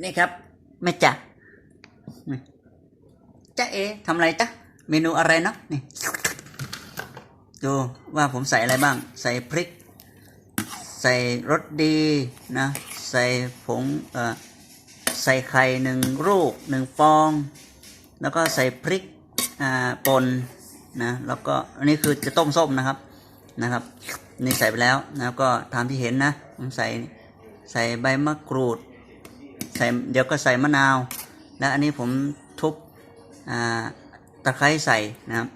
นี่ครับแม่จ๋าจ๊ะเอทำอะไรจ๊ะเมนูอะไรเนาะนี่ดูว่าผมใส่อะไรบ้าง ใส่พริก ใส่รสดีนะ ใส่ผงเอ่อใส่ไข่หนึ่งลูกหนึ่งฟอง แล้วก็ใส่พริกอ่าป่นนะแล้วก็อันนี้คือจะต้มส้มนะครับนะครับนี่ใส่ไปแล้วนะก็ตามที่เห็นนะผมใส่ใส่ใบมะกรูด ส่เดี๋ยวก็ใส่มะนาว แล้วอันนี้ผมทุบตะไคร้ใส่นะครับ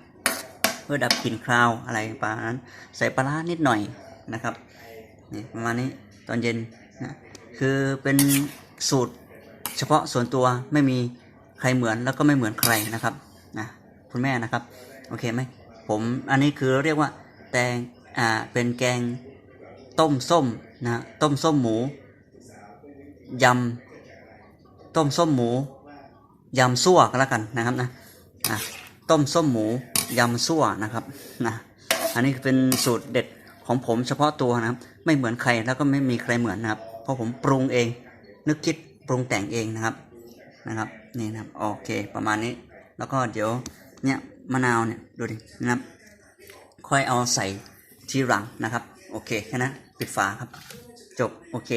เพื่อดับกลิ่นคราวอะไรประมาณนั้น ใส่ปลาร้านิดหน่อยนะครับนี่ประมาณนี้ตอนเย็นนะคือเป็นสูตรเฉพาะส่วนตัวไม่มีใครเหมือนแล้วก็ไม่เหมือนใครนะครับนะคุณแม่นะครับโอเคไหมผมอันนี้คือเรียกว่าแตงอ่าเป็นแกงต้มส้มนะต้มส้มหมูยำ ต้มส้มหมูยำซั่วก็แล้วกันนะครับนะต้มส้มหมูยำซั่วนะครับนะอันนี้เป็นสูตรเด็ดของผมเฉพาะตัวนะครับ ไม่เหมือนใครแล้วก็ไม่มีใครเหมือนนะครับ เพราะผมปรุงเอง นึกคิดปรุงแต่งเองนะครับนะครับนี่นะครับโอเคประมาณนี้ แล้วก็เดี๋ยวเนี่ยมะนาวเนี่ยดูดินะครับ ค่อยเอาใส่ทีหลังนะครับ โอเคแค่นั้นปิดฝาครับ จบโอเค